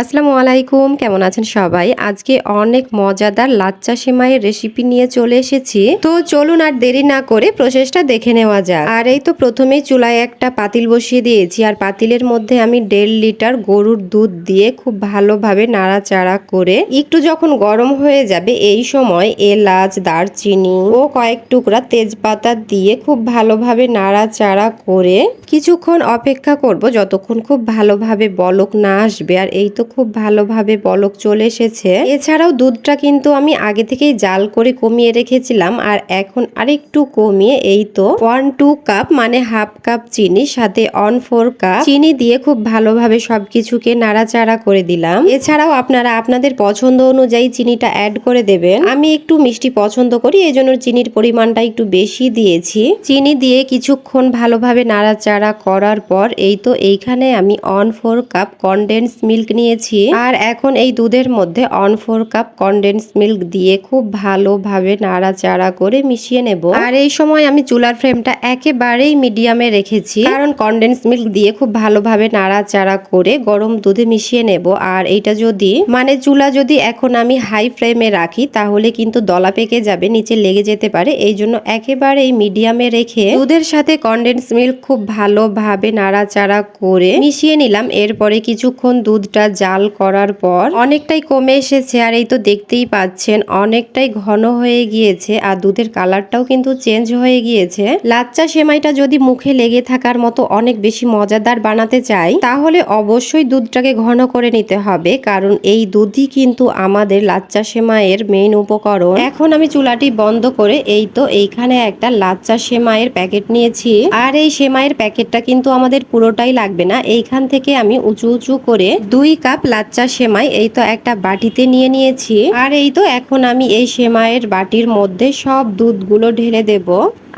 আসসালামু আলাইকুম, কেমন আছেন সবাই? আজকে অনেক মজাদার লাচ্চা সেমাইয়ের রেসিপি নিয়ে চলে এসেছি। তো চলুন আর দেরি না করে প্রসেসটা দেখে নেওয়া যাক। আর এই তো প্রথমেই চুলায় একটা পাতিল বসিয়ে দিয়েছি। আর পাতিলের মধ্যে আমি দেড় লিটার গরুর দুধ দিয়ে খুব ভালোভাবে নাড়াচাড়া করে একটু যখন গরম হয়ে যাবে, এই সময় এলাচ, দারচিনি ও কয়েক টুকরা তেজপাতা দিয়ে খুব ভালোভাবে নাড়াচাড়া করে কিছুক্ষণ অপেক্ষা করব, যতক্ষণ খুব ভালোভাবে বলক না আসবে। আর এই তো খুব ভালোভাবে বলক চলে এসেছে। এছাড়াও দুধটা কিন্তু আমি আগে থেকেই জাল করে কমিয়ে রেখেছিলাম আর এখন আরেকটু কমিয়ে এই তো ওয়ান টু কাপ মানে হাফ কাপ চিনি, সাথে অন ফোর কাপ চিনি দিয়ে খুব ভালোভাবে সবকিছুকে নাড়াচাড়া করে দিলাম। এছাড়াও আপনারা আপনাদের পছন্দ অনুযায়ী চিনিটা অ্যাড করে দেবেন। আমি একটু মিষ্টি পছন্দ করি, এই জন্য চিনির পরিমাণটা একটু বেশি দিয়েছি। চিনি দিয়ে কিছুক্ষণ ভালোভাবে নাড়াচাড়া করার পর এই তো এইখানে আমি one fourth cup condense milk নিয়েছি আর এখন এই দুধের মধ্যে one fourth cup condense milk দিয়ে খুব ভালোভাবে নাড়াচাড়া করে মিশিয়ে নেব। আর এই সময় আমি চুলার ফ্লেমটা একেবারেই মিডিয়ামে রেখেছি। কারণ কনডেন্স মিল্ক দিয়ে খুব ভালোভাবে নাড়াচাড়া করে গরম দুধে মিশিয়ে নেব। আর এইটা যদি মানে চুলা যদি এখন আমি হাই ফ্লেমে রাখি, তাহলে কিন্তু দলা পেকে যাবে, নিচে লেগে যেতে পারে। এই জন্য একেবারেই মিডিয়ামে রেখে দুধের সাথে কনডেন্স মিল্ক খুব ভালোভাবে নাড়াচাড়া করে মিশিয়ে নিলাম। এরপরে কিছুক্ষণ দুধটা জাল করার পর অনেকটাই কমে এসেছে আর এই তো দেখতেই পাচ্ছেন, অনেকটাই ঘন হয়ে গিয়েছে আর দুধের কালারটাও কিন্তু চেঞ্জ হয়ে গিয়েছে। লাচ্চা সেমাইটা যদি মুখে লেগে থাকার মতো অনেক বেশি মজাদার বানাতে চাই, তাহলে অবশ্যই দুধটাকে ঘন করে নিতে হবে, কারণ এই দুধই কিন্তু আমাদের লাচ্চা সেমাইয়ের মেইন উপকরণ। এখন আমি চুলাটি বন্ধ করে এই তো এইখানে একটা লাচ্চা সেমাইয়ের প্যাকেট নিয়েছি। আর এই সেমাইয়ের প্যাকেটটা কিন্তু আমাদের পুরোটাই লাগবে না, এইখান থেকে আমি উঁচু উঁচু করে দুই কাপ লাচ্চা সেমাই এই তো একটা বাটিতে নিয়ে নিয়েছি। আর এই তো এখন আমি এই সেমাইয়ের বাটির মধ্যে সব দুধগুলো ঢেলে দেব।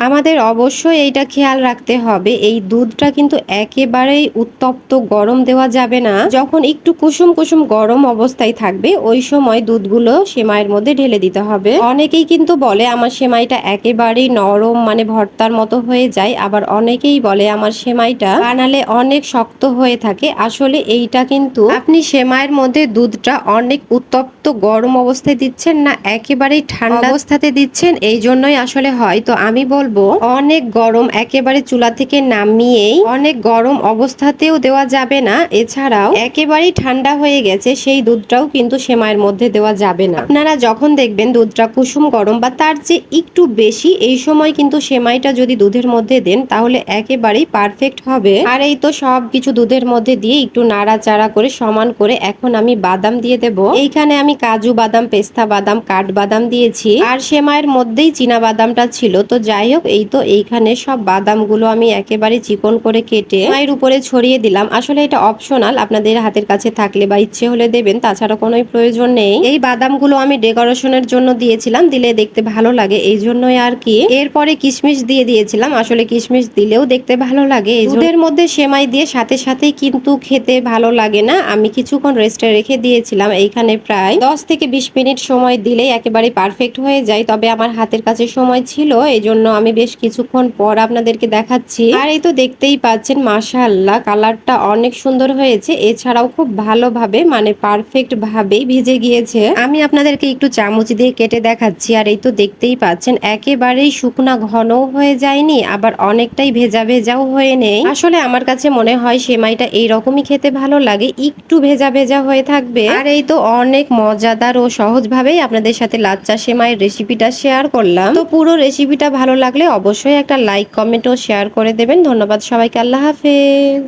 আমাদের অবশ্যই এইটা খেয়াল রাখতে হবে এই দুধটা কিন্তু একেবারেই উত্তপ্ত গরম দেওয়া যাবে না। যখন একটু কুসুম কুসুম গরম অবস্থায় থাকবে ওই সময় দুধগুলো সেমাইয়ের মধ্যে ঢেলে দিতে হবে। অনেকেই কিন্তু বলে আমার সেমাইটা একেবারেই নরম মানে ভর্তার মতো হয়ে যায়। আবার অনেকেই বলে আমার সেমাইটা বানালে অনেক শক্ত হয়ে থাকে। আসলে এইটা কিন্তু আপনি সেমাইয়ের মধ্যে দুধটা অনেক উত্তপ্ত গরম অবস্থায় দিচ্ছেন না একেবারেই ঠান্ডা অবস্থাতে দিচ্ছেন এই জন্যই আসলে হয়। তো আমি বলব অনেক গরম একেবারে চুলা থেকে নামিয়েই অনেক গরম অবস্থাতেও দেওয়া যাবে না। এছাড়াও একেবারেই ঠান্ডা হয়ে গেছে, সেই দুধটাও কিন্তু সেমাইয়ের মধ্যে দেওয়া যাবে না। আপনারা যখন দেখবেন দুধটা কুসুম গরম বা তার চেয়ে একটু বেশি, এই সময় কিন্তু সেমাইটা যদি দুধের মধ্যে দেন, তাহলে একেবারেই পারফেক্ট হবে। আর এই তো সব কিছু দুধের মধ্যে দিয়ে একটু নাড়াচাড়া করে, সমান করে এখন আমি বাদাম দিয়ে দেব। এইখানে আমি কাজু বাদাম, পেস্তা বাদাম, কাঠ বাদাম দিয়েছি। আর সেমাইয়ের মধ্যেই চীনা বাদামটা ছিল, তো যাই হোক এই তো এইখানে সব বাদামগুলো আমি একেবারে চিকন করে কেটে মায়ের উপরে ছড়িয়ে দিলাম। আসলে এটা অপশনাল আপনাদের হাতের কাছে থাকলে বা ইচ্ছে হলে দেবেন, তাছাড়া কোনো প্রয়োজন নেই। এই বাদামগুলো আমি ডেকোরেশনের জন্য দিয়েছিলাম, দিলে দেখতে ভালো লাগে, এই জন্যই আর কি। এরপরে কিশমিশ দিয়ে দিয়েছিলাম, আসলে কিশমিশ দিলেও দেখতে ভালো লাগে দুধের মধ্যে সেমাই দিয়ে সাথে সাথেই কিন্তু খেতে ভালো লাগে না, আমি কিছুক্ষণ রেস্টে রেখে দিয়েছিলাম এইখানে প্রায় দশ থেকে বিশ মিনিট সময় দিলেই একেবারে পারফেক্ট হয়ে যায়, তবে আমার হাতের কাছে সময় ছিল, এই জন্য আমি বেশ কিছুক্ষণ পর আপনাদেরকে দেখাচ্ছি। আর এই তো দেখতেই পাচ্ছেন, মাশাআল্লাহ, কালারটা অনেক সুন্দর হয়েছে। এছাড়াও খুব ভালোভাবে মানে পারফেক্ট ভাবেই ভিজে গিয়েছে। আমি আপনাদেরকে একটু চামচ দিয়ে কেটে দেখাচ্ছি। আর এই তো দেখতেই পাচ্ছেন, একেবারেই শুকনা ঘনও হয়ে যায়নি, আবার অনেকটাই ভেজা ভেজাও হয়ে নেই। আসলে আমার কাছে মনে হয় সেমাইটা এই রকমই খেতে ভালো লাগে, একটু ভেজা ভেজা হয়ে থাকবে। আর এই তো অনেক মজাদার ও সহজভাবেই আপনাদের সাথে লাচ্চা সেমাইয়ের রেসিপিটা শেয়ার করলাম। তো পুরো রেসিপিটা ভালো লাগলে অবশ্যই একটা লাইক কমেন্ট ও শেয়ার করে দেবেন। ধন্যবাদ সবাইকে আল্লাহ হাফেজ।